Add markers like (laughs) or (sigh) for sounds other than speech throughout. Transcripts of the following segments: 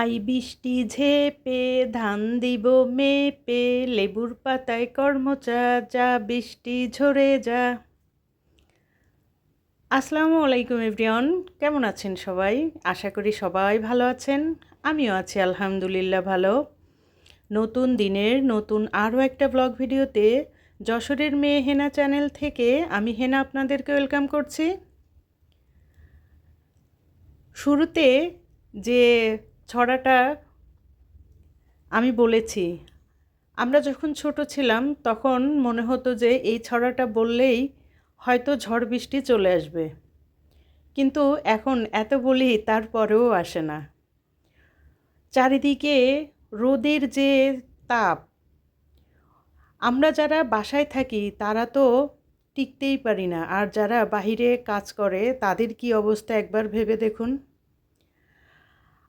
I বৃষ্টি ঝেপে, ধান দিব মেপে, লেবুর পাতায় কর্মচা যা বৃষ্টি ঝরে যা। আসসালামু আলাইকুম এভরিওয়ান, কেমন আছেন সবাই? আশা করি সবাই ভালো আছেন, আমিও আছি আলহামদুলিল্লাহ ভালো। নতুন দিনের নতুন আরও একটা ব্লগ ভিডিওতে যশোরের মেয়ে হেনা চ্যানেল থেকে আমি হেনা আপনাদেরকে ওয়েলকাম করছি। শুরুতে যে ছড়াটা আমি বলেছি। আমরা যখন ছোট ছিলাম, তখন মনে হতো যে এই ছড়াটা বললেই হয়তো ঝড় বৃষ্টি চলে আসবে। কিন্তু এখন এত বলি তারপরেও আসে না। চারিদিকে রোদের যে তাপ, আমরা যারা বাসায় থাকি, তারা তো টিকতেই পারি না। আর যারা বাহিরে কাজ করে, তাদের কি অবস্থা একবার ভেবে দেখুন।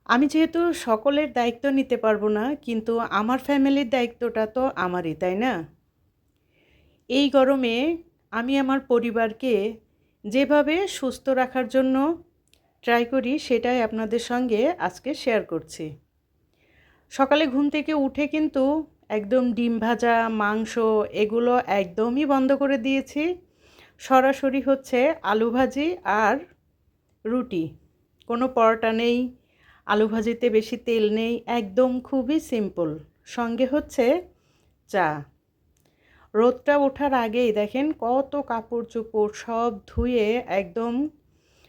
আমি যেহেতু সকলের দায়িত্ব নিতে পারব না, কিন্তু আমার ফ্যামিলির দায়িত্বটা তো আমারই, তাই না? এই গরমে আমি আমার পরিবারকে যেভাবে সুস্থ রাখার জন্য ট্রাই করি, সেটাই আপনাদের সঙ্গে আজকে শেয়ার করছি। সকালে ঘুম থেকে উঠে কিন্তু একদম ডিম ভাজা, মাংস এগুলো একদমই বন্ধ করে দিয়েছি। সরাসরি হচ্ছে আলু ভাজি আর রুটি, কোনো পরোটা নেই। আলু ভাজিতে বেশি তেল নেই, একদম খুবই সিম্পল সঙ্গে হচ্ছে চা। রোদটা ওঠার আগেই দেখেন কত কাপড় চোপড় সব ধুয়ে একদম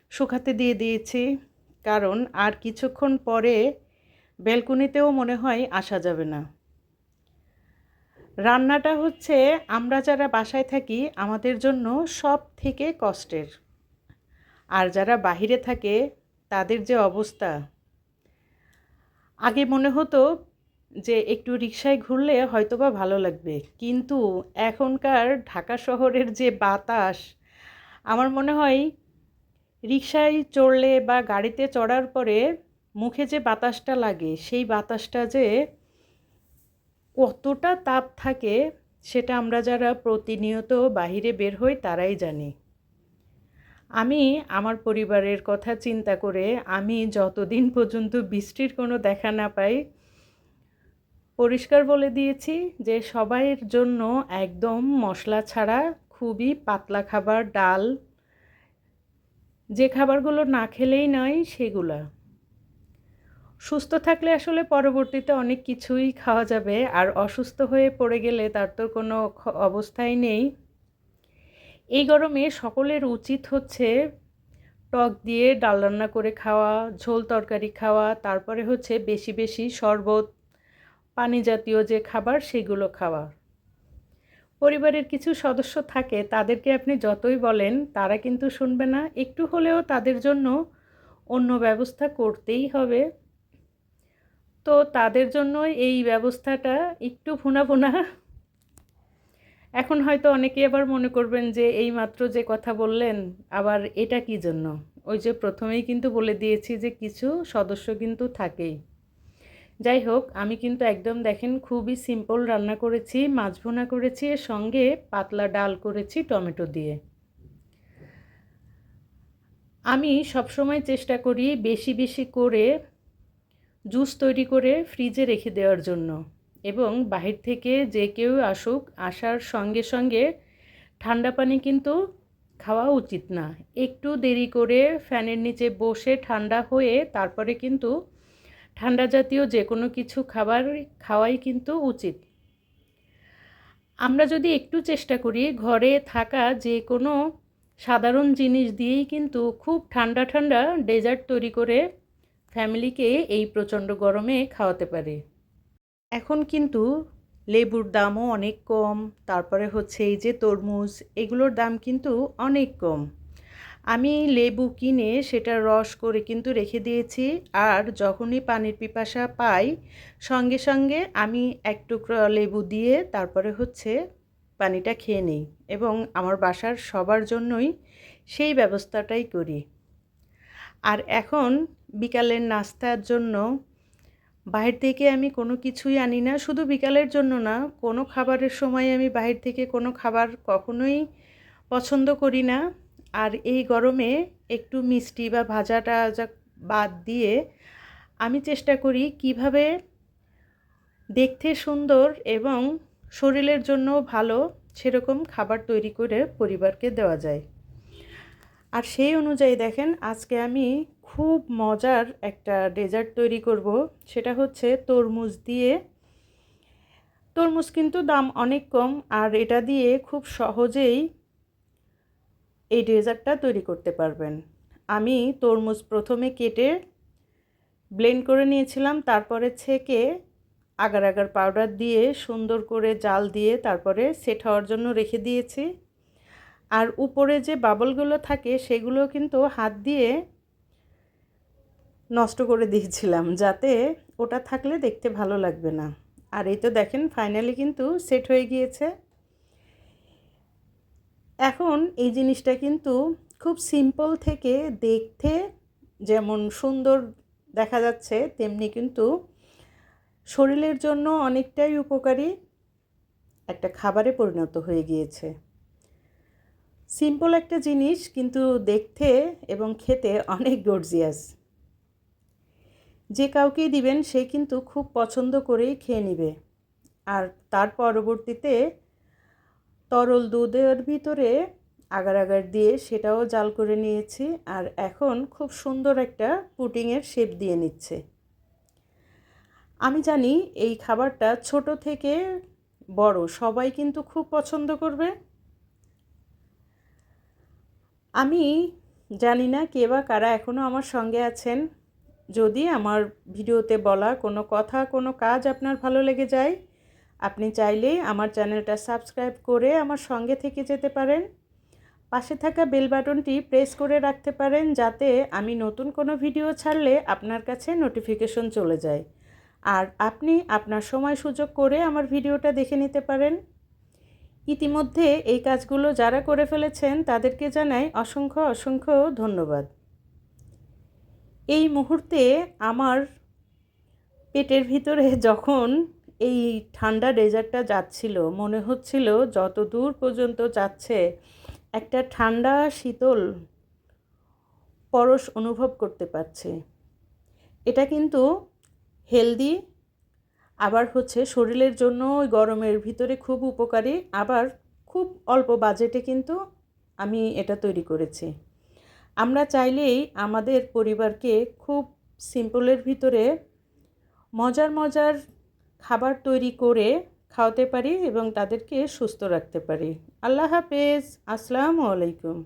শুকাতে দিয়ে দিয়েছি। কারণ আর কিছুক্ষণ পরে বেলকুনিতেও মনে হয় আসা যাবে না। রান্নাটা হচ্ছে আমরা যারা বাসায় থাকি আমাদের জন্য সব থেকে কষ্টের। আর যারা বাহিরে থাকে তাদের যে অবস্থা। আগে মনে হতো যে একটু রিক্সায় ঘুরলে হয়তোবা ভালো লাগবে। কিন্তু এখনকার ঢাকা শহরের যে বাতাস, আমার মনে হয় রিক্সায় চড়লে বা গাড়িতে চড়ার পরে মুখে যে বাতাসটা লাগে, সেই বাতাসটা যে কতটা তাপ থাকে, সেটা আমরা যারা প্রতিনিয়ত বাহিরে বের হই তারাই জানি। আমি আমার পরিবারের কথা চিন্তা করে আমি যতদিন পর্যন্ত বৃষ্টির কোনো দেখা না পাই, পরিষ্কার বলে দিয়েছি যে সবাইয়ের জন্য একদম মশলা ছাড়া খুবই পাতলা খাবার, ডাল, যে খাবারগুলো না খেলেই নয় সেগুলা। সুস্থ থাকলে আসলে পরবর্তীতে অনেক কিছুই খাওয়া যাবে, আর অসুস্থ হয়ে পড়ে গেলে তার তো কোনো অবস্থাই নেই। এই গরমে সকলের উচিত হচ্ছে টক দিয়ে ডাল রান্না করে খাওয়া, ঝোল তরকারি খাওয়া, তারপরে হচ্ছে বেশি বেশি শরবত, পানি জাতীয় যে খাবার সেগুলো খাওয়া। পরিবারের কিছু সদস্য থাকে, তাদেরকে আপনি যতই বলেন, তারা কিন্তু শুনবে না। একটু হলেও তাদের জন্য অন্য ব্যবস্থা করতেই হবে। তো তাদের জন্য এই ব্যবস্থাটা একটু ভুনা ভুনা এখন হয়তো অনেকে আবার মনে করবেন যে এই মাত্র যে কথা বললেন, আবার এটা কি জন্য? ওই যে প্রথমেই কিন্তু বলে দিয়েছি যে কিছু সদস্য কিন্তু থাকেই। যাই হোক, আমি কিন্তু একদম দেখেন খুবই সিম্পল রান্না করেছি, মাছ ভুনা করেছি, এর সঙ্গে পাতলা ডাল করেছি টমেটো দিয়ে। আমি সবসময় চেষ্টা করি বেশি বেশি করে জুস তৈরি করে ফ্রিজে রেখে দেওয়ার জন্য। এবং বাহির থেকে যে কেউ আসুক, আসার সঙ্গে সঙ্গে ঠান্ডা পানি কিন্তু খাওয়া উচিত না। একটু দেরি করে ফ্যানের নিচে বসে ঠান্ডা হয়ে তারপরে কিন্তু ঠান্ডা জাতীয় যে কোনো কিছু খাবার খাওয়াই কিন্তু উচিত। আমরা যদি একটু চেষ্টা করি, ঘরে থাকা যে কোনো সাধারণ জিনিস দিয়েই কিন্তু খুব ঠান্ডা ঠান্ডা ডেজার্ট তৈরি করে ফ্যামিলিকে এই প্রচণ্ড গরমে খাওয়াতে পারে। এখন কিন্তু লেবুর দামও অনেক কম, তারপরে হচ্ছে এই যে তরমুজ, এগুলোর দাম কিন্তু অনেক কম। আমি লেবু কিনে সেটা রস করে কিন্তু রেখে দিয়েছি, আর যখনই পানির পিপাসা পাই, সঙ্গে সঙ্গে আমি এক টুকরো লেবু দিয়ে তারপরে হচ্ছে পানিটা খেয়ে নিই এবং আমার বাসার সবার জন্যই সেই ব্যবস্থাটাই করি। আর এখন বিকালের নাস্তার জন্য বাহির থেকে আমি কোনো কিছুই আনি না, শুধু বিকালের জন্য না, কোনো খাবারের সময় আমি বাহির থেকে কোনো খাবার কখনোই পছন্দ করি না। আর এই গরমে একটু মিষ্টি বা ভাজাটা বাদ দিয়ে আমি চেষ্টা করি কীভাবে দেখতে সুন্দর এবং শরীরের জন্য ভালো সেরকম খাবার তৈরি করে পরিবারকে দেওয়া যায়। আর সেই অনুযায়ী দেখেন, আজকে আমি খুব মজার একটা ডেজার্ট তৈরি করব। সেটা হচ্ছে তরমুজ দিয়ে। তরমুজ কিন্তু দাম অনেক কম, আর এটা দিয়ে খুব সহজেই এই ডেজার্টটা তৈরি করতে পারবেন। আমি তরমুজ প্রথমে কেটে ব্লেন্ড করে নিয়েছিলাম, তারপরে ছেঁকে আগার আগার পাউডার দিয়ে সুন্দর করে জাল দিয়ে তারপরে সেট হওয়ার জন্য রেখে দিয়েছি। আর উপরে যে বাবলগুলো থাকে, সেগুলো কিন্তু হাত দিয়ে নষ্ট করে দিয়েছিলাম, যাতে ওটা থাকলে দেখতে ভালো লাগবে না। আর এই তো দেখেন ফাইনালি কিন্তু সেট হয়ে গিয়েছে। এখন এই জিনিসটা কিন্তু খুব সিম্পল থেকে দেখতে যেমন সুন্দর দেখা যাচ্ছে, তেমনি কিন্তু শরীরের জন্য অনেকটাই উপকারী একটা খাবারে পরিণত হয়ে গিয়েছে। সিম্পল একটা জিনিস, কিন্তু দেখতে এবং খেতে অনেক গর্জিয়াস যে কাউকেই দিবেন, সে কিন্তু খুব পছন্দ করেই খেয়ে নিবে। আর তার পরবর্তীতে তরল দুধের ভিতরে আগার আগার দিয়ে সেটাও জাল করে নিয়েছি, আর এখন খুব সুন্দর একটা পুটিংয়ের শেপ দিয়ে নিচ্ছে। আমি জানি এই খাবারটা ছোট থেকে বড়, সবাই কিন্তু খুব পছন্দ করবে। আমি জানি না কে বা কারা এখনও আমার সঙ্গে আছেন। যদি আমার ভিডিওতে বলা কোনো কথা, কোনো কাজ আপনার ভালো লেগে যায়, আপনি চাইলে আমার চ্যানেলটা সাবস্ক্রাইব করে আমার সঙ্গে থেকে যেতে পারেন। পাশে থাকা বেল বাটনটি প্রেস করে রাখতে পারেন যাতে আমি নতুন কোনো ভিডিও ছাড়লে আপনার কাছে নোটিফিকেশন চলে যায়। আর আপনি আপনার সময় সুযোগ করে আমার ভিডিওটা দেখে নিতে পারেন। ইতিমধ্যে এই কাজগুলো যারা করে ফেলেছেন, তাদেরকে জানাই অসংখ্য অসংখ্য ধন্যবাদ। এই মুহূর্তে আমার পেটের ভিতরে (laughs) যখন এই ঠান্ডা ডেজার্টটা যাচ্ছিল, মনে হচ্ছিল যত দূর পর্যন্ত যাচ্ছে, একটা ঠান্ডা, শীতল পরশ অনুভব করতে পারছে। এটা কিন্তু হেলদি আবার হচ্ছে শরীরের জন্য ওই গরমের ভিতরে খুব উপকারী, আবার খুব অল্প বাজেটে কিন্তু আমি এটা তৈরি করেছি। আমরা চাইলেই আমাদের পরিবারকে খুব সিম্পলের ভিতরে মজার মজার খাবার তৈরি করে খাওয়াতে পারি এবং তাদেরকে সুস্থ রাখতে পারি। আল্লাহ হাফেজ। আসসালামু আলাইকুম।